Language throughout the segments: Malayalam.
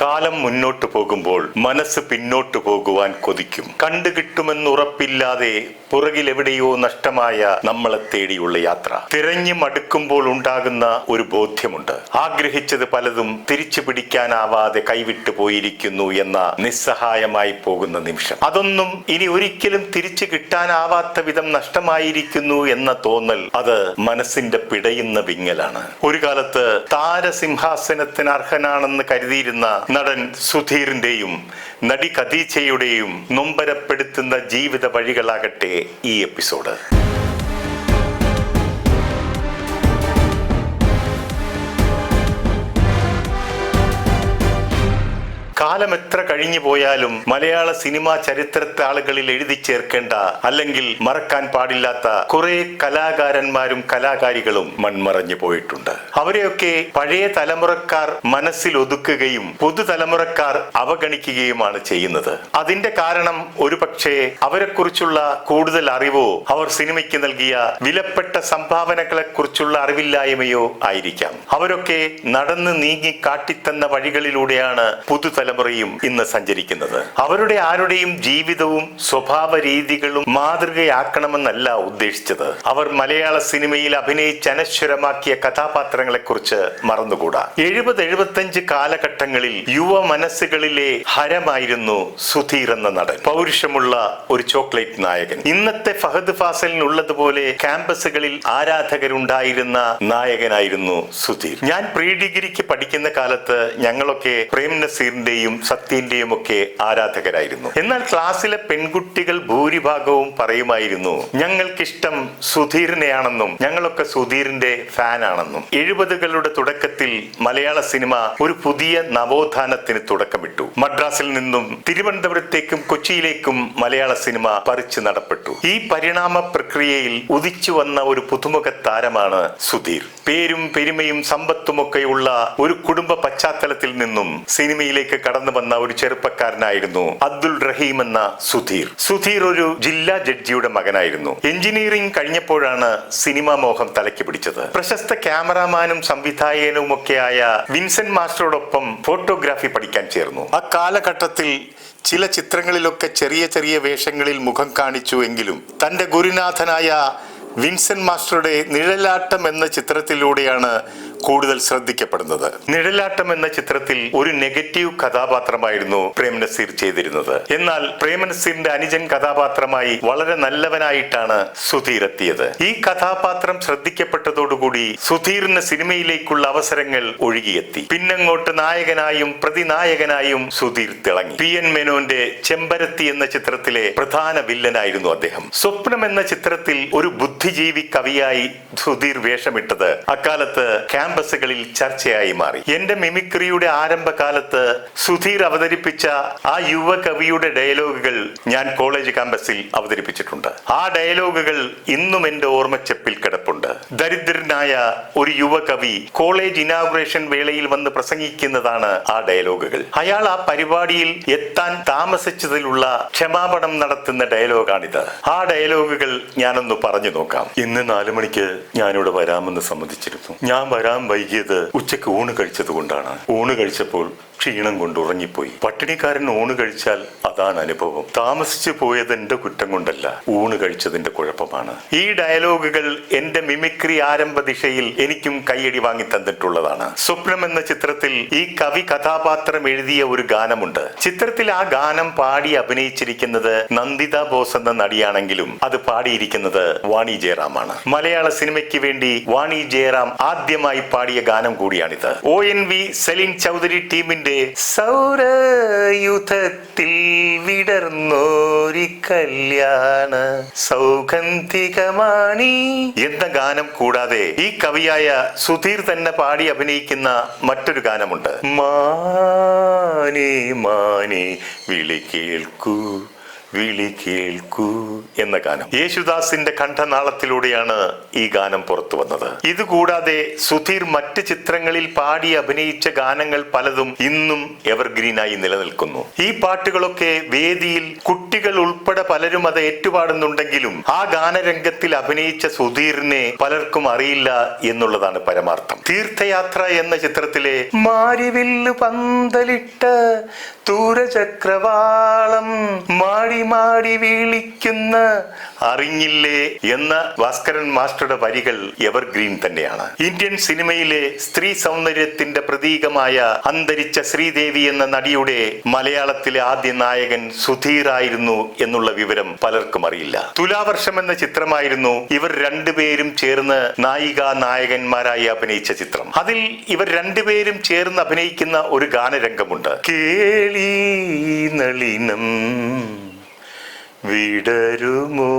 കാലം മുന്നോട്ട് പോകുമ്പോൾ മനസ്സ് പിന്നോട്ട് പോകുവാൻ കൊതിക്കും. കണ്ടുകിട്ടുമെന്നുറപ്പില്ലാതെ പുറകിൽ എവിടെയോ നഷ്ടമായ നമ്മളെ തേടിയുള്ള യാത്ര. തിരഞ്ഞു മടുക്കുമ്പോൾ ഉണ്ടാകുന്ന ഒരു ബോധ്യമുണ്ട്. ആഗ്രഹിച്ചത് പലതും തിരിച്ചു പിടിക്കാനാവാതെ കൈവിട്ടു പോയിരിക്കുന്നു എന്ന നിസ്സഹായമായി പോകുന്ന നിമിഷം. അതൊന്നും ഇനി ഒരിക്കലും തിരിച്ചു കിട്ടാനാവാത്ത വിധം നഷ്ടമായിരിക്കുന്നു എന്ന തോന്നൽ അത് മനസ്സിന്റെ പിടയുന്ന വിങ്ങലാണ്. ഒരു കാലത്ത് താരസിംഹാസനത്തിന് അർഹനാണെന്ന് കരുതിയിരുന്ന നടൻ സുധീറിന്റെയും നടി ഖദീജയുടെയും നൊമ്പരപ്പെടുത്തുന്ന ജീവിത വഴികളാകട്ടെ ഈ എപ്പിസോഡ്. കാലം എത്ര കഴിഞ്ഞു പോയാലും മലയാള സിനിമാ ചരിത്രത്തെ ആളുകളിൽ എഴുതി ചേർക്കേണ്ട അല്ലെങ്കിൽ മറക്കാൻ പാടില്ലാത്ത കുറെ കലാകാരന്മാരും കലാകാരികളും മൺമറഞ്ഞു പോയിട്ടുണ്ട്. അവരെയൊക്കെ പഴയ തലമുറക്കാർ മനസ്സിൽ ഒതുക്കുകയും പുതുതലമുറക്കാർ അവഗണിക്കുകയുമാണ് ചെയ്യുന്നത്. അതിന്റെ കാരണം ഒരുപക്ഷെ അവരെക്കുറിച്ചുള്ള കൂടുതൽ അറിവോ അവർ സിനിമയ്ക്ക് നൽകിയ വിലപ്പെട്ട സംഭാവനകളെ കുറിച്ചുള്ള അറിവില്ലായ്മയോ ആയിരിക്കാം. അവരൊക്കെ നടന്ന് നീങ്ങി കാട്ടിത്തന്ന വഴികളിലൂടെയാണ് പുതുതലമുറയും ഇന്ന് സഞ്ചരിക്കുന്നത്. അവരുടെ ആരുടെയും ജീവിതവും സ്വഭാവ രീതികളും മാതൃകയാക്കണമെന്നല്ല ഉദ്ദേശിച്ചത്. അവർ മലയാള സിനിമയിൽ അഭിനയിച്ച് അനശ്വരമാക്കിയ കഥാപാത്രങ്ങളെ കുറിച്ച് മറന്നുകൂടാ. എഴുപത് എഴുപത്തഞ്ച് കാലഘട്ടങ്ങളിൽ യുവ മനസ്സുകളിലെ ഹരമായിരുന്നു സുധീർ എന്ന നടൻ. പൗരുഷമുള്ള ഒരു ചോക്ലേറ്റ് നായകൻ. ഇന്നത്തെ ഫഹദ് ഫാസലിനുള്ളതുപോലെ ക്യാമ്പസുകളിൽ ആരാധകരുണ്ടായിരുന്ന നായകനായിരുന്നു സുധീർ. ഞാൻ പ്രീ ഡിഗ്രിക്ക് പഠിക്കുന്ന കാലത്ത് ഞങ്ങളൊക്കെ പ്രേം നസീറിന്റെയും സത്യന്റെയും ഒക്കെ ആരാധകരായിരുന്നു. എന്നാൽ ക്ലാസ്സിലെ പെൺകുട്ടികൾ ഭൂരിഭാഗവും പറയുമായിരുന്നു ഞങ്ങൾക്കിഷ്ടം സുധീറിനെയാണെന്നും ഞങ്ങളൊക്കെ സുധീറിന്റെ ഫാൻ ആണെന്നും എഴുപതുകളുടെ തുടക്കത്തിൽ മലയാള സിനിമ ഒരു പുതിയ നവോത്ഥാനത്തിന് തുടക്കമിട്ടു. മദ്രാസിൽ നിന്നും തിരുവനന്തപുരത്തേക്കും കൊച്ചിയിലേക്കും മലയാള സിനിമ പറിച്ചു നടപ്പെട്ടു. ഈ പരിണാമ പ്രക്രിയയിൽ ഉദിച്ചു വന്ന ഒരു പുതുമുഖ താരമാണ് സുധീർ. പേരും പെരുമയും സമ്പത്തുമൊക്കെയുള്ള ഒരു കുടുംബ പശ്ചാത്തലത്തിൽ നിന്നും സിനിമയിലേക്ക് കടന്നു വന്ന ഒരു ചെറുപ്പക്കാരനായിരുന്നു അബ്ദുൾ റഹീം എന്ന സുധീർ. സുധീർ ഒരു ജില്ലാ ജഡ്ജിയുടെ മകനായിരുന്നു. എഞ്ചിനീയറിംഗ് കഴിഞ്ഞപ്പോഴാണ് സിനിമാ മോഹം തലയ്ക്ക് പിടിച്ചത്. പ്രശസ്ത ക്യാമറാമാനും സംവിധായകനും ഒക്കെയായ വിൻസെന്റ് മാസ്റ്ററോടൊപ്പം ഫോട്ടോഗ്രാഫി പഠിക്കാൻ ചേർന്നു. ആ കാലഘട്ടത്തിൽ ചില ചിത്രങ്ങളിലൊക്കെ ചെറിയ ചെറിയ വേഷങ്ങളിൽ മുഖം കാണിച്ചു എങ്കിലും തന്റെ ഗുരുനാഥനായ വിൻസെന്റ് മാസ്റ്ററുടെ നിഴലാട്ടം എന്ന ചിത്രത്തിലൂടെയാണ് കൂടുതൽ ശ്രദ്ധിക്കപ്പെടുന്നത്. നിഴലാട്ടം എന്ന ചിത്രത്തിൽ ഒരു നെഗറ്റീവ് കഥാപാത്രമായിരുന്നു പ്രേം നസീർ ചെയ്തിരുന്നത്. എന്നാൽ പ്രേം നസീറിന്റെ അനുജൻ കഥാപാത്രമായി വളരെ നല്ലവനായിട്ടാണ് സുധീർ എത്തിയത്. ഈ കഥാപാത്രം ശ്രദ്ധിക്കപ്പെട്ടതോടുകൂടി സുധീറിന് സിനിമയിലേക്കുള്ള അവസരങ്ങൾ ഒഴുകിയെത്തി. പിന്നങ്ങോട്ട് നായകനായും പ്രതിനായകനായും സുധീർ തിളങ്ങി. പി എൻ മേനോന്റെ ചെമ്പരത്തി എന്ന ചിത്രത്തിലെ പ്രധാന വില്ലനായിരുന്നു അദ്ദേഹം. സ്വപ്നം എന്ന ചിത്രത്തിൽ ഒരു ബുദ്ധിജീവി കവിയായി സുധീർ വേഷമിട്ടത് അക്കാലത്ത് ക്യാമ്പസുകളിൽ ചർച്ചയായി മാറി. എന്റെ മിമിക്രിയുടെ ആരംഭകാലത്ത് സുധീർ അവതരിപ്പിച്ച ആ യുവ കവിയുടെ ഡയലോഗുകൾ ഞാൻ കോളേജ് ക്യാമ്പസിൽ അവതരിപ്പിച്ചിട്ടുണ്ട്. ആ ഡയലോഗുകൾ ഇന്നും എന്റെ ഓർമ്മച്ചെപ്പിൽ കിടപ്പുണ്ട്. ദരിദ്രനായ ഒരു യുവ കവി കോളേജ് ഇനാഗുറേഷൻ വേളയിൽ വന്ന് പ്രസംഗിക്കുന്നതാണ് ആ ഡയലോഗുകൾ. അയാൾ ആ പരിപാടിയിൽ എത്താൻ താമസിച്ചതിലുള്ള ക്ഷമാപണം നടത്തുന്ന ഡയലോഗാണിത്. ആ ഡയലോഗുകൾ ഞാനൊന്ന് പറഞ്ഞു നോക്കാം. ഇന്ന് നാലു മണിക്ക് ഞാനിവിടെ വരാമെന്ന് സമ്മതിച്ചിരുന്നു. ഞാൻ വരാൻ വൈകിയത് ഉച്ചയ്ക്ക് ഊണ് കഴിച്ചത് കൊണ്ടാണ്. ഊണ് കഴിച്ചപ്പോൾ ക്ഷീണം കൊണ്ട് ഉറങ്ങിപ്പോയി. പട്ടിണിക്കാരൻ ഊണ് കഴിച്ചാൽ അതാണ് അനുഭവം. താമസിച്ചു പോയതിന്റെ കുറ്റം കൊണ്ടല്ല ഊണ് കഴിച്ചതിന്റെ കുഴപ്പമാണ്. ഈ ഡയലോഗുകൾ എന്റെ മിമിക്രി ആരംഭ ദിശയിൽ എനിക്കും കൈയടി വാങ്ങി തന്നിട്ടുള്ളതാണ്. സ്വപ്നം എന്ന ചിത്രത്തിൽ ഈ കവി കഥാപാത്രം എഴുതിയ ഒരു ഗാനമുണ്ട്. ചിത്രത്തിൽ ആ ഗാനം പാടി അഭിനയിച്ചിരിക്കുന്നത് നന്ദിത ബോസ് എന്ന നടിയാണെങ്കിലും അത് പാടിയിരിക്കുന്നത് വാണി ജയറാമാണ്. മലയാള സിനിമയ്ക്ക് വേണ്ടി വാണി ജയറാം ആദ്യമായി പാടിയ ഗാനം കൂടിയാണിത്. O N V Saleem Chowdhury ടീമിന്റെ സൗരയുധത്തിൽ വിടർന്നോരി കല്യാണ സൗഗന്ധികമാണി. എന്ന ഗാനം കൂടാതെ ഈ കവിയായ സുധീർ തന്നെ പാടി അഭിനയിക്കുന്ന മറ്റൊരു ഗാനമുണ്ട്. മാനേ മാനേ വിളി കേൾക്കൂ. വിളി കേൾക്കൂ എന്ന ഗാനം. യേശുദാസിന്റെ കണ്ഠനാളത്തിലൂടെയാണ് ഈ ഗാനം പുറത്തു വന്നത്. ഇതുകൂടാതെ സുധീർ മറ്റ് ചിത്രങ്ങളിൽ പാടി അഭിനയിച്ച ഗാനങ്ങൾ പലതും ഇന്നും എവർഗ്രീനായി നിലനിൽക്കുന്നു. ഈ പാട്ടുകളൊക്കെ വേദിയിൽ കുട്ടികൾ ഉൾപ്പെടെ പലരും അത് ഏറ്റുപാടുന്നുണ്ടെങ്കിലും ആ ഗാനരംഗത്തിൽ അഭിനയിച്ച സുധീറിനെ പലർക്കും അറിയില്ല എന്നുള്ളതാണ് പരമാർത്ഥം. തീർത്ഥയാത്ര എന്ന ചിത്രത്തിലെ മാരിവില്ല് പന്തലിട്ട ദൂരചക്രവാളം മാടി മാടി വീളിക്കുന്ന അറിഞ്ഞില്ലേ എന്ന ഭാസ്കരൻ മാസ്റ്ററുടെ വരികൾ എവർഗ്രീൻ തന്നെയാണ്. ഇന്ത്യൻ സിനിമയിലെ സ്ത്രീ സൗന്ദര്യത്തിന്റെ പ്രതീകമായ അന്തരിച്ച ശ്രീദേവി എന്ന നടിയുടെ മലയാളത്തിലെ ആദ്യ നായകൻ സുധീർ ആയിരുന്നു എന്നുള്ള വിവരം പലർക്കും അറിയില്ല. തുലാവർഷം എന്ന ചിത്രമായിരുന്നു ഇവർ രണ്ടുപേരും ചേർന്ന് നായിക നായകന്മാരായി അഭിനയിച്ച ചിത്രം. അതിൽ ഇവർ രണ്ടുപേരും ചേർന്ന് അഭിനയിക്കുന്ന ഒരു ഗാനരംഗമുണ്ട്. കേളി നളിനം വിടരുമോ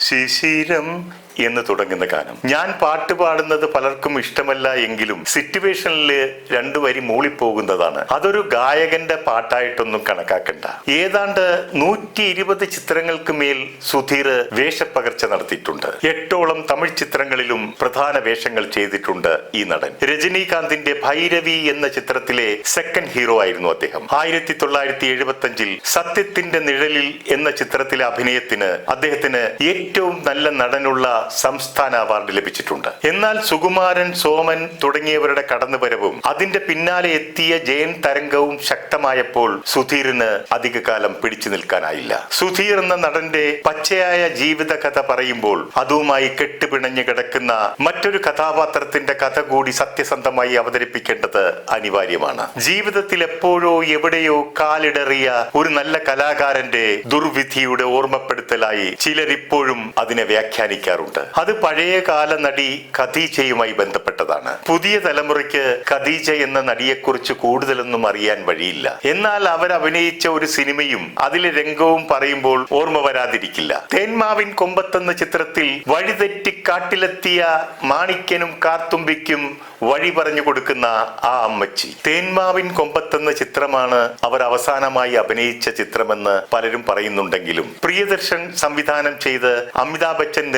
ശിശിരം എന്ന് തുടങ്ങുന്ന ഗാനം. ഞാൻ പാട്ട് പാടുന്നത് പലർക്കും ഇഷ്ടമല്ല എങ്കിലും സിറ്റുവേഷനിൽ രണ്ടു വരി മൂളിപ്പോകുന്നതാണ്. അതൊരു ഗായകന്റെ പാട്ടായിട്ടൊന്നും കണക്കാക്കണ്ട. ഏതാണ്ട് നൂറ്റി ഇരുപത് ചിത്രങ്ങൾക്ക് മേൽ സുധീർ വേഷപ്പകർച്ച നടത്തിയിട്ടുണ്ട്. എട്ടോളം തമിഴ് ചിത്രങ്ങളിലും പ്രധാന വേഷങ്ങൾ ചെയ്തിട്ടുണ്ട് ഈ നടൻ. രജനീകാന്തിന്റെ ഭൈരവി എന്ന ചിത്രത്തിലെ സെക്കൻഡ് ഹീറോ ആയിരുന്നു അദ്ദേഹം. ആയിരത്തി തൊള്ളായിരത്തി എഴുപത്തി അഞ്ചിൽ സത്യത്തിന്റെ നിഴലിൽ എന്ന ചിത്രത്തിലെ അഭിനയത്തിന് അദ്ദേഹത്തിന് ഏറ്റവും നല്ല നടനുള്ള സംസ്ഥാന അവാർഡ് ലഭിച്ചിട്ടുണ്ട്. എന്നാൽ സുകുമാരൻ സോമൻ തുടങ്ങിയവരുടെ കടന്നുവരവും അതിന്റെ പിന്നാലെ എത്തിയ ജയൻ തരംഗവും ശക്തമായപ്പോൾ സുധീറിന് അധികകാലം പിടിച്ചു നിൽക്കാനായില്ല. സുധീർ എന്ന നടന്റെ പച്ചയായ ജീവിതകഥ പറയുമ്പോൾ അതുമായി കെട്ടുപിണഞ്ഞു കിടക്കുന്ന മറ്റൊരു കഥാപാത്രത്തിന്റെ കഥ കൂടി സത്യസന്ധമായി അവതരിപ്പിക്കേണ്ടത് അനിവാര്യമാണ്. ജീവിതത്തിൽ എപ്പോഴോ എവിടെയോ കാലിടറിയ ഒരു നല്ല കലാകാരന്റെ ദുർവിധിയുടെ ഓർമ്മപ്പെടുത്തലായി ചിലരിപ്പോഴും അതിനെ വ്യാഖ്യാനിക്കാറുണ്ട്. അത് പഴയ കാല നടി ഖദീജയുമായി ബന്ധപ്പെട്ടതാണ്. പുതിയ തലമുറയ്ക്ക് ഖദീജ എന്ന നടിയെക്കുറിച്ച് കൂടുതലൊന്നും അറിയാൻ വഴിയില്ല. എന്നാൽ അവർ അഭിനയിച്ച ഒരു സിനിമയും അതിലെ രംഗവും പറയുമ്പോൾ ഓർമ്മ വരാതിരിക്കില്ല. തേന്മാവിൻ കൊമ്പത്തെന്ന ചിത്രത്തിൽ വഴിതെറ്റി കാട്ടിലെത്തിയ മാണിക്കനും കാർത്തുമ്പിക്കും വഴി പറഞ്ഞു കൊടുക്കുന്ന ആ അമ്മച്ചി. തേന്മാവിൻ കൊമ്പത്തെന്ന ചിത്രമാണ് അവർ അവസാനമായി അഭിനയിച്ച ചിത്രമെന്ന് പലരും പറയുന്നുണ്ടെങ്കിലും പ്രിയദർശൻ സംവിധാനം ചെയ്ത് അമിതാഭ് ബച്ചൻ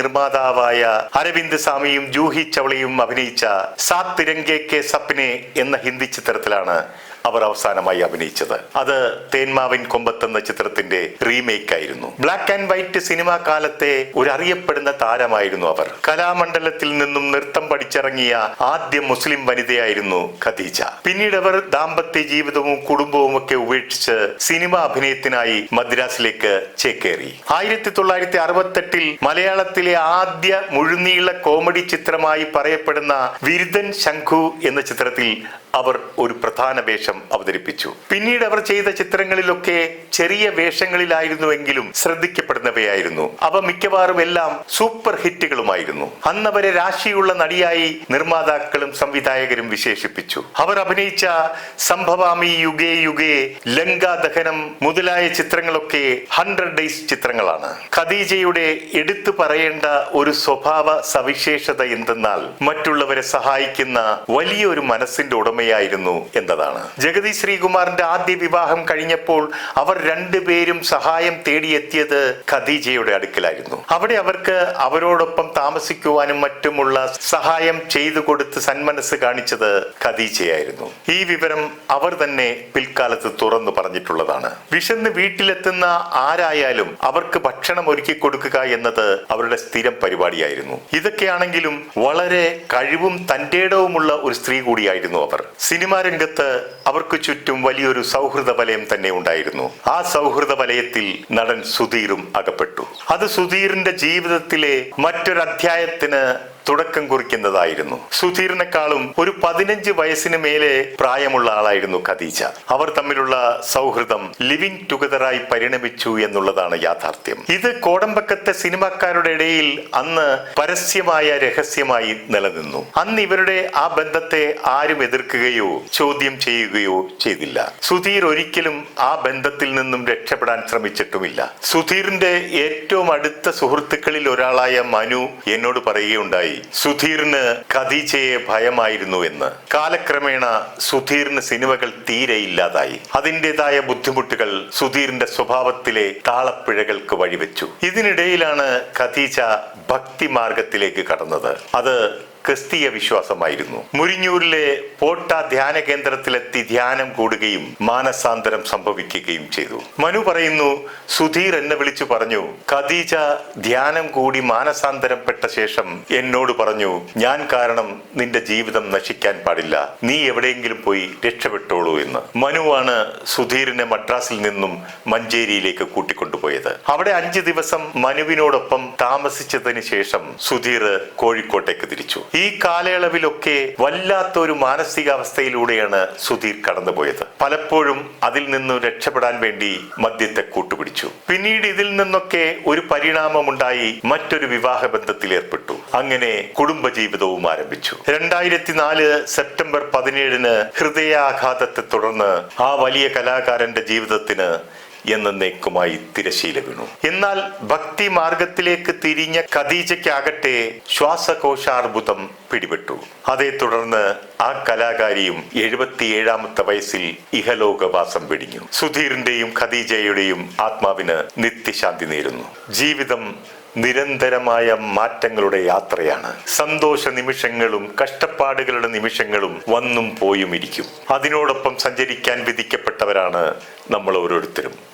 നിർമ്മാതാവായ അരവിന്ദ് സ്വാമിയും ജൂഹി ചവളയും അഭിനയിച്ച സാത് തിരങ്കെ കെ സപ്നെ എന്ന ഹിന്ദി ചിത്രത്തിലാണ് അവർ അവസാനമായി അഭിനയിച്ചത്. അത് തേന്മാവിൻ കൊമ്പത്തെന്ന ചിത്രത്തിന്റെ റീമേക്ക് ആയിരുന്നു ബ്ലാക്ക് ആൻഡ് വൈറ്റ് സിനിമാ കാലത്തെ ഒരു അറിയപ്പെടുന്ന താരമായിരുന്നു അവർ. കലാമണ്ഡലത്തിൽ നിന്നും നൃത്തം പഠിച്ചിറങ്ങിയ ആദ്യ മുസ്ലിം വനിതയായിരുന്നു ഖദീജ. പിന്നീട് അവർ ദാമ്പത്യ ജീവിതവും കുടുംബവും ഒക്കെ ഉപേക്ഷിച്ച് സിനിമ അഭിനയത്തിനായി മദ്രാസിലേക്ക് ചേക്കേറി. ആയിരത്തി തൊള്ളായിരത്തി അറുപത്തെട്ടിൽ മലയാളത്തിലെ ആദ്യ മുഴുനീള കോമഡി ചിത്രമായി പറയപ്പെടുന്ന വിരുദൻ ശംഖു എന്ന ചിത്രത്തിൽ അവർ ഒരു പ്രധാന വേഷം അവതരിപ്പിച്ചു. പിന്നീട് അവർ ചെയ്ത ചിത്രങ്ങളിലൊക്കെ ചെറിയ വേഷങ്ങളിലായിരുന്നുവെങ്കിലും ശ്രദ്ധിക്കപ്പെടുന്നവയായിരുന്നു. അവ മിക്കവാറും എല്ലാം സൂപ്പർ ഹിറ്റുകളുമായിരുന്നു. അന്നവരെ രാശിയുള്ള നടിയായി നിർമ്മാതാക്കളും സംവിധായകരും വിശേഷിപ്പിച്ചു. അവർ അഭിനയിച്ച സംഭവാമി യുഗേ യുഗേ ലങ്കാ ദഹനം മുതലായ ചിത്രങ്ങളൊക്കെ ഹൺഡ്രഡ് ഡേയ്സ് ചിത്രങ്ങളാണ്. ഖദീജയുടെ എടുത്തു പറയേണ്ട ഒരു സ്വഭാവ സവിശേഷത എന്തെന്നാൽ മറ്റുള്ളവരെ സഹായിക്കുന്ന വലിയൊരു മനസ്സിന്റെ ഉടമയായിരുന്നു എന്നതാണ്. ജഗതി ശ്രീകുമാറിന്റെ ആദ്യ വിവാഹം കഴിഞ്ഞപ്പോൾ അവർ രണ്ടുപേരും സഹായം തേടിയെത്തിയത് ഖദീജയുടെ അടുക്കലായിരുന്നു. അവിടെ അവർക്ക് അവരോടൊപ്പം താമസിക്കുവാനും മറ്റുമുള്ള സഹായം ചെയ്തു കൊടുത്ത് സന്മനസ് കാണിച്ചത് ഖദീജയായിരുന്നു. ഈ വിവരം അവർ തന്നെ പിൽക്കാലത്ത് തുറന്നു പറഞ്ഞിട്ടുള്ളതാണ്. വിശന്ന് വീട്ടിലെത്തുന്ന ആരായാലും അവർക്ക് ഭക്ഷണം ഒരുക്കി കൊടുക്കുക എന്നത് അവരുടെ സ്ഥിരം പരിപാടിയായിരുന്നു. ഇതൊക്കെയാണെങ്കിലും വളരെ കഴിവും തന്റേടവുമുള്ള ഒരു സ്ത്രീ കൂടിയായിരുന്നു അവർ. സിനിമാ രംഗത്ത് അവർക്ക് ചുറ്റും വലിയൊരു സൗഹൃദ വലയം തന്നെ ഉണ്ടായിരുന്നു. ആ സൗഹൃദ വലയത്തിൽ നടൻ സുധീറും അകപ്പെട്ടു. അത് സുധീറിന്റെ ജീവിതത്തിലെ മറ്റൊരു അധ്യായത്തിന് തുടക്കം കുറിക്കുന്നതായിരുന്നു. സുധീറിനെക്കാളും ഒരു പതിനഞ്ച് വയസ്സിന് മേലെ പ്രായമുള്ള ആളായിരുന്നു ഖദീജ. അവർ തമ്മിലുള്ള സൗഹൃദം ലിവിംഗ് ടുഗദറായി പരിണമിച്ചു എന്നുള്ളതാണ് യാഥാർത്ഥ്യം. ഇത് കോടമ്പക്കത്തെ സിനിമാക്കാരുടെ ഇടയിൽ അന്ന് പരസ്യമായ രഹസ്യമായി നിലനിന്നു. അന്ന് ഇവരുടെ ആ ബന്ധത്തെ ആരും എതിർക്കുകയോ ചോദ്യം ചെയ്യുകയോ ചെയ്തില്ല. സുധീർ ഒരിക്കലും ആ ബന്ധത്തിൽ നിന്നും രക്ഷപ്പെടാൻ ശ്രമിച്ചിട്ടുമില്ല. സുധീറിന്റെ ഏറ്റവും അടുത്ത സുഹൃത്തുക്കളിൽ ഒരാളായ മനു എന്നോട് പറയുകയുണ്ടായി. മനസ്സിലായി സുധീറിന് ഖദീജയെ ഭയമായിരുന്നു എന്ന്. കാലക്രമേണ സുധീറിന് സിനിമകൾ തീരെ ഇല്ലാതായി. അതിന്റെതായ ബുദ്ധിമുട്ടുകൾ സുധീറിന്റെ സ്വഭാവത്തിലെ താളപ്പിഴകൾക്ക് വഴിവെച്ചു. ഇതിനിടയിലാണ് ഖദീജ ഭക്തി മാർഗത്തിലേക്ക് കടന്നത്. അത് ക്രിസ്തീയ വിശ്വാസമായിരുന്നു. മുരിഞ്ഞൂരിലെ പോട്ട ധ്യാന കേന്ദ്രത്തിലെത്തി ധ്യാനം കൂടുകയും മാനസാന്തരം സംഭവിക്കുകയും ചെയ്തു. മനു പറയുന്നു സുധീർ എന്നെ വിളിച്ചു പറഞ്ഞു ഖദീജ ധ്യാനം കൂടി മാനസാന്തരപ്പെട്ട ശേഷം എന്നോട് പറഞ്ഞു ഞാൻ കാരണം നിന്റെ ജീവിതം നശിക്കാൻ പാടില്ല. നീ എവിടെയെങ്കിലും പോയി രക്ഷപ്പെട്ടോളൂ എന്ന്. മനുവാണ് സുധീറിനെ മദ്രാസിൽ നിന്നും മഞ്ചേരിയിലേക്ക് കൂട്ടിക്കൊണ്ടുപോയത്. അവിടെ അഞ്ച് ദിവസം മനുവിനോടൊപ്പം താമസിച്ചതിന് ശേഷം സുധീർ കോഴിക്കോട്ടേക്ക് തിരിച്ചു. ഈ കാലയളവിലൊക്കെ വല്ലാത്തൊരു മാനസികാവസ്ഥയിലൂടെയാണ് സുധീർ കടന്നുപോയത്. പലപ്പോഴും അതിൽ നിന്നും രക്ഷപ്പെടാൻ വേണ്ടി മദ്യത്തെ കൂട്ടുപിടിച്ചു. പിന്നീട് ഇതിൽ നിന്നൊക്കെ ഒരു പരിണാമമുണ്ടായി മറ്റൊരു വിവാഹ ബന്ധത്തിൽ ഏർപ്പെട്ടു. അങ്ങനെ കുടുംബജീവിതവും ആരംഭിച്ചു. രണ്ടായിരത്തി നാല് സെപ്റ്റംബർ പതിനേഴിന് ഹൃദയാഘാതത്തെ തുടർന്ന് ആ വലിയ കലാകാരന്റെ ജീവിതത്തിന് എന്നേക്കുമായി തിരശീല വീണു എന്നാൽ ഭക്തി മാർഗത്തിലേക്ക് തിരിഞ്ഞ ഖദീജയ്ക്കാകട്ടെ ശ്വാസകോശാർബുദം പിടിപെട്ടു. അതേ തുടർന്ന് ആ കലാകാരിയും എഴുപത്തിയേഴാമത്തെ വയസ്സിൽ ഇഹലോകവാസം വെടിഞ്ഞു. സുധീറിന്റെയും ഖദീജയുടെയും ആത്മാവിന് നിത്യശാന്തി നേരുന്നു. ജീവിതം നിരന്തരമായ മാറ്റങ്ങളുടെ യാത്രയാണ്. സന്തോഷ നിമിഷങ്ങളും കഷ്ടപ്പാടുകളുടെ നിമിഷങ്ങളും വന്നും പോയും ഇരിക്കും അതിനോടൊപ്പം സഞ്ചരിക്കാൻ വിധിക്കപ്പെട്ടവരാണ് നമ്മൾ ഓരോരുത്തരും.